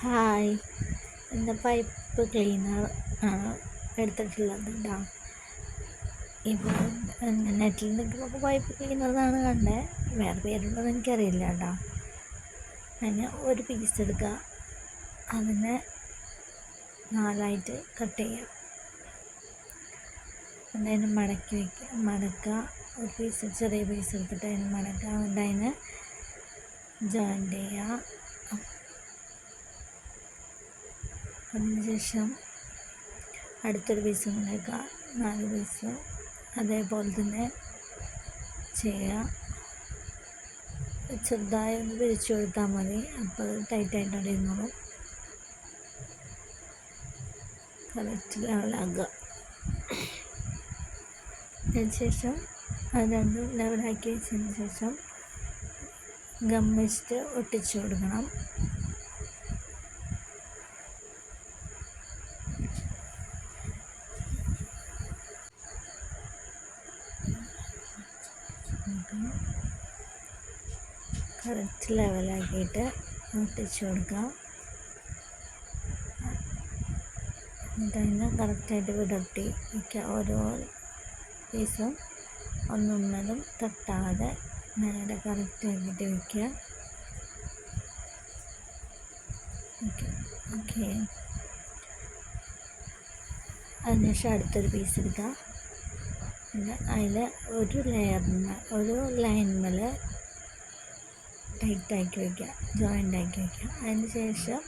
Hi. എന്താ pipe cleaner എടുത്തിട്ടുള്ളത് കേട്ടോ ഇപ്പോൾ നെറ്റിൽ നിൽക്കുമ്പോൾ പൈപ്പ് ക്ലീനർ എന്നാണ് കണ്ടത് വേറെ പേരുണ്ടോ എന്ന് എനിക്കറിയില്ല കേട്ടോ അതിന് ഒരു പീസ് എടുക്കുക അതിനെ നാലായിട്ട് കട്ട് ചെയ്യുക എന്നിട്ട് അതിന് മടക്കി വയ്ക്കുക മടക്കുക ഒരു പീസ് ചെറിയ പീസ് എടുത്തിട്ട് അതിന് മടക്കുക എന്നിട്ട് അതിനെ ജോയിന്റ് ചെയ്യുക അതിനുശേഷം അടുത്തൊരു പീസ് ഉണ്ടാക്കുക. നാല് പീസ് അതേപോലെ തന്നെ ചെയ്യുക. ചെറുതായി ഒന്ന് പിരിച്ചു കൊടുത്താൽ മതി. അപ്പോൾ ടൈറ്റായിട്ട് അവിടെ ഇരുന്നോളും. കറക്റ്റ് ലെവലാക്കുക അതിനുശേഷം അത് രണ്ടും ലെവലാക്കി വെച്ചതിന് ശേഷം ഗം വെച്ചിട്ട് ഒട്ടിച്ചു കൊടുക്കണം. കറക്റ്റ് ലെവലാക്കിയിട്ട് ഒട്ടിച്ച് കൊടുക്കാം. എന്നിട്ട് അതിനെ കറക്റ്റായിട്ട് വിടർത്തി വയ്ക്കുക ഓരോ പീസും ഒന്നൊന്നതും തട്ടാതെ നേരെ കറക്റ്റാക്കിയിട്ട് വയ്ക്കുക. ഓക്കെ അതിനുശേഷം അടുത്തൊരു പീസ് എടുക്കുക അതിൽ ഒരു ലെയറിന് ഒരു ലൈൻമേൽ ടൈറ്റാക്കി വയ്ക്കുക ജോയിന്റ് ആക്കി വയ്ക്കുക അതിന് ശേഷം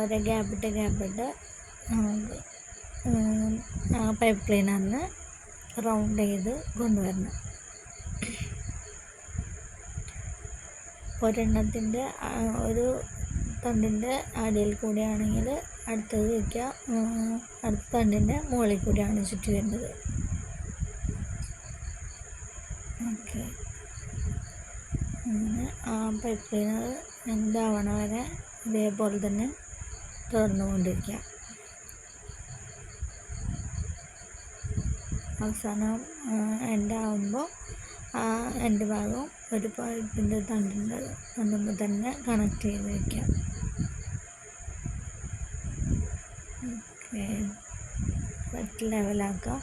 ഓരോ ഗ്യാപ്പിട്ട് ഗ്യാപ്പിട്ട് നമുക്ക് പൈപ്പ് ക്ലീനറിന് റൗണ്ട് ചെയ്ത് കൊണ്ടുവരണം. ഒരെണ്ണത്തിന്റെ ഒരു തണ്ടിന്റെ അടിയിൽ കൂടിയാണെങ്കിൽ അടുത്തത് വയ്ക്കുക അടുത്ത തണ്ടിന്റെ മുകളിൽ കൂടിയാണ് ചുറ്റി വരുന്നത്. ഓക്കെ. അങ്ങനെ ആ പൈപ്പ് ലൈനർ എന്താവണ വരെ ഇതേപോലെ തന്നെ തുറന്നുകൊണ്ടിരിക്കുക അവസാനം എന്റെ ആകുമ്പോൾ ആ എന്റെ ഭാഗം ഒരു പൈപ്പിന്റെ തണ്ടിന്റെ തണ്ടുമ്പോൾ തന്നെ കണക്ട് ചെയ്ത് വയ്ക്കാം ഓക്കെ. മറ്റ് ലെവലാക്കുക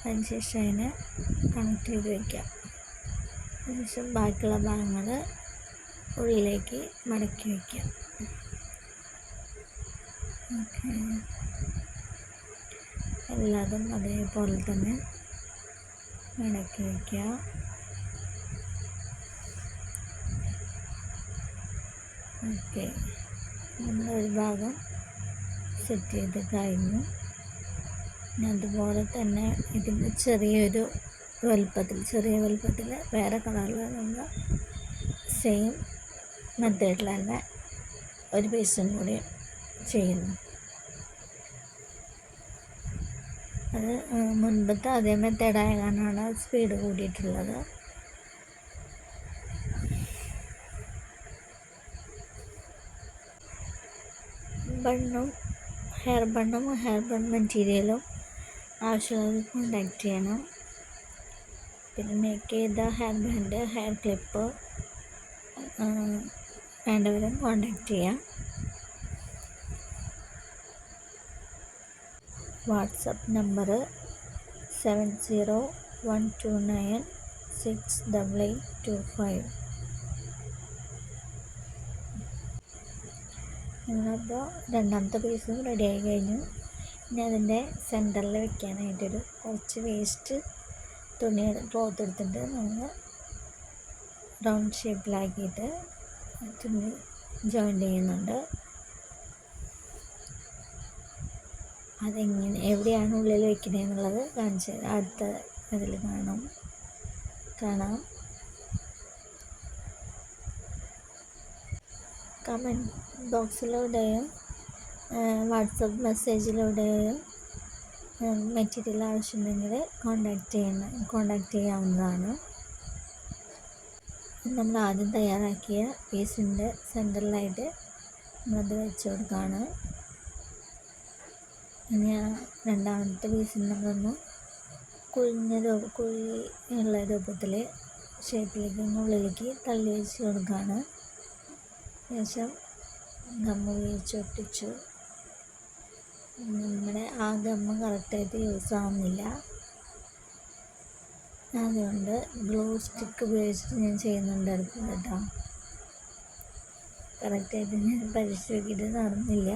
അതിന് ശേഷം അതിനെ കണക്ട് ചെയ്ത് വയ്ക്കാം അതിനുശേഷം ബാക്കിയുള്ള ഭാഗങ്ങൾ ഉള്ളിലേക്ക് മടക്കി വയ്ക്കാം. എല്ലാതും അതേപോലെ തന്നെ മടക്കി വയ്ക്കുക ഓക്കെ. നമ്മളൊരു ഭാഗം സെറ്റ് ചെയ്ത് കഴിഞ്ഞു. അതുപോലെ തന്നെ ഇതിന്റെ ചെറിയൊരു വലുപ്പത്തിൽ ചെറിയ വലുപ്പത്തിൽ വേറെ കളറിൽ നമ്മൾ സെയിം മെത്തേഡിൽ തന്നെ ഒരു പീസും കൂടി ചെയ്യുന്നു. അത് മുൻപത്തെ അതേ മെത്തേഡായ കാരണമാണ് സ്പീഡ് കൂടിയിട്ടുള്ളത്. ബണ്ണും ഹെയർ ബണ്ണും ഹെയർ ബൺ മെറ്റീരിയലും ആവശ്യമുള്ളത് കോണ്ടാക്ട് ചെയ്യണം. പിന്നെ മേക്ക് ചെയ്ത ഹെയർ ബാൻഡ് ഹെയർ ക്ലിപ്പ് വേണ്ടവരും കോണ്ടാക്ട് ചെയ്യാം. WhatsApp number seven zero one two nine six double eight two five നിങ്ങളപ്പോൾ രണ്ടാമത്തെ പീസും റെഡി ആയി കഴിഞ്ഞു. ഇനി അതിന്റെ സെന്ററിൽ വെക്കാനായിട്ടൊരു കുറച്ച് വേസ്റ്റ് തുണി ക്ലോത്ത് എടുത്തിട്ട് നമ്മൾ റൗണ്ട് ഷേപ്പിലാക്കിയിട്ട് തുണി ജോയിന്റ് ചെയ്യുന്നുണ്ട്. അതെങ്ങനെ എവിടെയാണ് ഉള്ളിൽ വയ്ക്കുന്നത് എന്നുള്ളത് കാണിച്ച് അടുത്ത ഇതിൽ കാണും. കാണാം. കമന്റ് ബോക്സിലൂടെയും വാട്സപ്പ് മെസ്സേജിലൂടെയും മെറ്റീരിയൽ ആവശ്യമുണ്ടെങ്കിൽ കോണ്ടാക്ട് ചെയ്യുന്ന കോണ്ടാക്ട് ചെയ്യാവുന്നതാണ്. നമ്മൾ ആദ്യം തയ്യാറാക്കിയ പീസിന്റെ സെന്ററിലായിട്ട് നമ്മളത് വെച്ച് കൊടുക്കുകയാണ്. ഇനി രണ്ടാമത്തെ പീസിന് നമ്മളൊന്ന് കുഴിഞ്ഞ രൂപ കുഴി ഉള്ള രൂപത്തിൽ ഷേപ്പിലേക്ക് ഉള്ളിലേക്ക് തള്ളി വെച്ച് കൊടുക്കുകയാണ്. ശേഷം നമ്മൾ ഉപയോഗിച്ച് ഒട്ടിച്ചു. നമ്മുടെ ആ ഗമ്മ് കറക്റ്റായിട്ട് യൂസ് ആവുന്നില്ല. അതുകൊണ്ട് ഗ്ലൂ സ്റ്റിക്ക് ഉപയോഗിച്ചിട്ട് ഞാൻ ചെയ്യുന്നുണ്ടായിരുന്നു കേട്ടോ. കറക്റ്റായിട്ട് ഞാൻ പരിശോധിക്കിട്ട് നടന്നില്ല.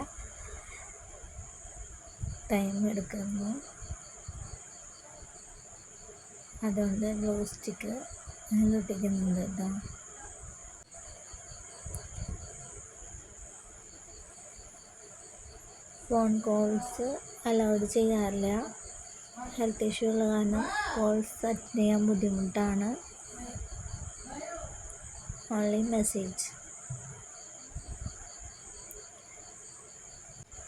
ടൈം എടുക്കുന്നു അതുകൊണ്ട് ഗ്ലൂ സ്റ്റിക്ക് ഞാൻ ഒട്ടിക്കുന്നുണ്ട് കേട്ടോ. ഫോൺ കോൾസ് അലൗഡ് ചെയ്യാറില്ല. ഹെൽത്ത് ഇഷ്യൂ ഉള്ള കാരണം കോൾസ് അറ്റൻഡ് ചെയ്യാൻ ബുദ്ധിമുട്ടാണ്. ഓൺലി മെസ്സേജ്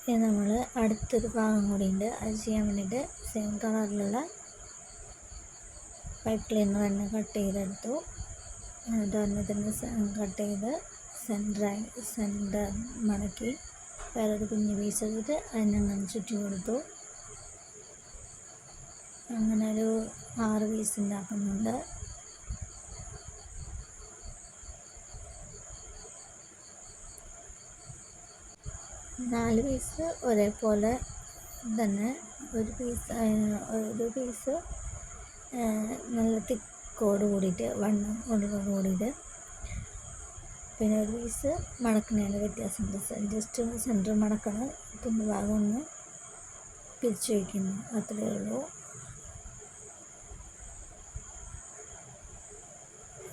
ഇനി നമ്മൾ അടുത്തൊരു ഭാഗം കൂടി ഉണ്ട് അത് ചെയ്യാൻ വേണ്ടിയിട്ട് സെയിം കളറിലുള്ള പൈപ്പ് ക്ലീനർ തന്നെ കട്ട് ചെയ്തെടുത്തു. തന്നെ തന്നെ കട്ട് ചെയ്ത് സെന്ററായി സെന്റർ മടക്കി. വേറൊരു കുഞ്ഞ് പീസ് എടുത്തിട്ട് അതിനങ്ങനെ ചുറ്റി കൊടുത്തു. അങ്ങനെ ഒരു ആറ് പീസ് ഉണ്ടാക്കുന്നുണ്ട് നാല് പീസ് ഒരേപോലെ തന്നെ ഒരു പീസ് ഒരു പീസ് നല്ല തിക്കോട് കൂടിയിട്ട് വണ്ണം കൊണ്ട് കൂടിയിട്ട് പിന്നെ ഒരു പീസ് മടക്കുന്നതിന്റെ വ്യത്യാസമുണ്ട് ജസ്റ്റ് ഒന്ന് സെന്റർ മടക്കണം പിന്നെ ഭാഗം ഒന്ന് പിരിച്ചു വയ്ക്കുന്നു അത്രയേ ഉള്ളൂ.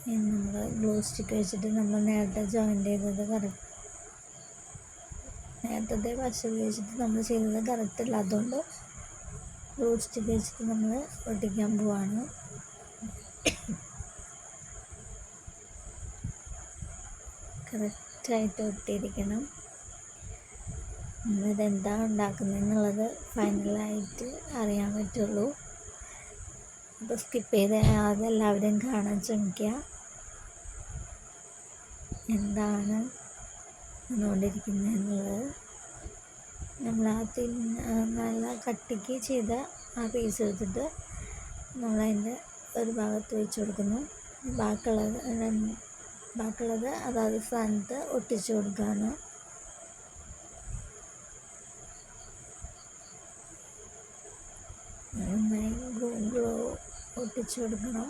നമ്മൾ ഗ്ലൂ സ്റ്റിക്ക് വെച്ചിട്ട് നമ്മൾ നേരത്തെ ജോയിന്റ് ചെയ്തത് കറക്റ്റ് നേരത്തെ പശ ഉപയോഗിച്ചിട്ട് നമ്മൾ ചെയ്തത് കറക്റ്റ് അല്ല. അതുകൊണ്ട് ഗ്ലൂ സ്റ്റിക്ക് വെച്ചിട്ട് നമ്മൾ ഒട്ടിക്കാൻ പോവാണ്. കറക്റ്റായിട്ട് ഒട്ടിയിരിക്കണം. നമ്മളിതെന്താ ഉണ്ടാക്കുന്നതെന്നുള്ളത് ഫൈനലായിട്ട് അറിയാൻ പറ്റുള്ളൂ. അപ്പോൾ സ്കിപ്പ് ചെയ്ത് അതെല്ലാവരും കാണാൻ ശ്രമിക്കുക. എന്താണ് വന്നുകൊണ്ടിരിക്കുന്നതെന്നുള്ളത്. നമ്മൾ ആ നല്ല കട്ടിക്ക് ചെയ്ത ആ പീസ് എടുത്തിട്ട് നമ്മളതിന്റെ ഒരു ഭാഗത്ത് വെച്ച് കൊടുക്കുന്നു. ബാക്കിയുള്ളത് ബാക്കിയുള്ളത് അതാത് സ്ഥാനത്ത് ഒട്ടിച്ചു കൊടുക്കുകയാണ് നന്നായി ഗ്ലോ ഒട്ടിച്ചു കൊടുക്കണം.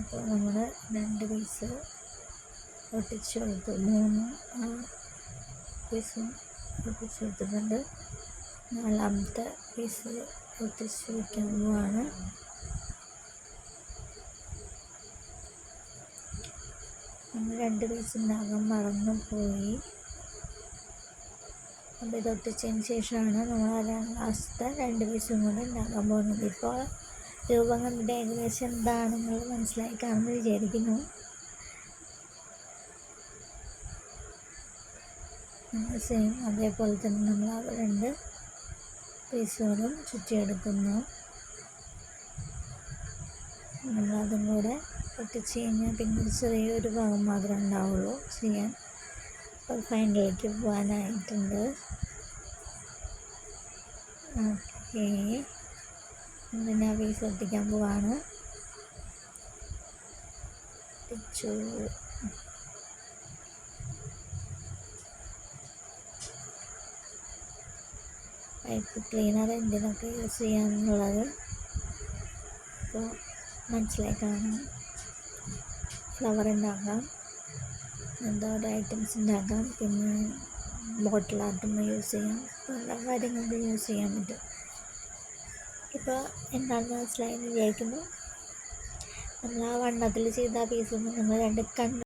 ഇപ്പോൾ നമ്മൾ രണ്ട് പീസ് ഒട്ടിച്ചു കൊടുത്തു. മൂന്ന് പീസും ഒട്ടിച്ചു കൊടുത്തിട്ടുണ്ട്. നാലാമത്തെ പീസ് ഒത്തിച്ച് വയ്ക്കാൻ പോവാണ് നമ്മൾ രണ്ട് പീസ് ഉണ്ടാകാൻ മറന്നു പോയി. അപ്പോൾ ഇത് ഒട്ടിച്ചതിന് ശേഷമാണ് നമ്മൾ ലാസ്റ്റത്തെ രണ്ട് പീസും കൂടെ ഉണ്ടാക്കാൻ പോകുന്നത്. ഇപ്പോൾ രൂപം കണ്ടിട്ട് ഏകദേശം എന്താണെന്നുള്ളത് മനസ്സിലായി കാണുമെന്ന് വിചാരിക്കുന്നു. സെയിം അതേപോലെ തന്നെ നമ്മൾ രണ്ട് പീസുകളും ചുറ്റിയെടുക്കുന്നു. നമ്മളതും കൂടെ പൊട്ടിച്ച് കഴിഞ്ഞാൽ പിന്നെ ചെറിയൊരു ഭാഗം മാത്രമേ ഉണ്ടാവുള്ളൂ ചെയ്യാൻ. അപ്പോൾ ഫൈനലിലേക്ക് പോകാനായിട്ടുണ്ട്. ഓക്കേ. പിന്നെ പീസ് ഒട്ടിക്കാൻ പോവാണ്. ഒട്ടിച്ചു പൈപ്പ് ക്ലീനർ എന്തിനൊക്കെ യൂസ് ചെയ്യാമെന്നുള്ളത് ഇപ്പോൾ മനസ്സിലായി കാണാം ഫ്ലവർ ഉണ്ടാക്കാം എന്തോ ഒരു ഐറ്റംസ് ഉണ്ടാക്കാം പിന്നെ ബോട്ടിൽ ആർട്ടും യൂസ് ചെയ്യാം. പല കാര്യങ്ങൾക്കും യൂസ് ചെയ്യാൻ പറ്റും. ഇപ്പോൾ എന്താണെന്ന് മനസ്സിലായി വിചാരിക്കുന്നു. നമ്മൾ ആ വണ്ണത്തിൽ ചെയ്ത ആ പീസിൽ നമ്മൾ രണ്ട് കണ്ണ്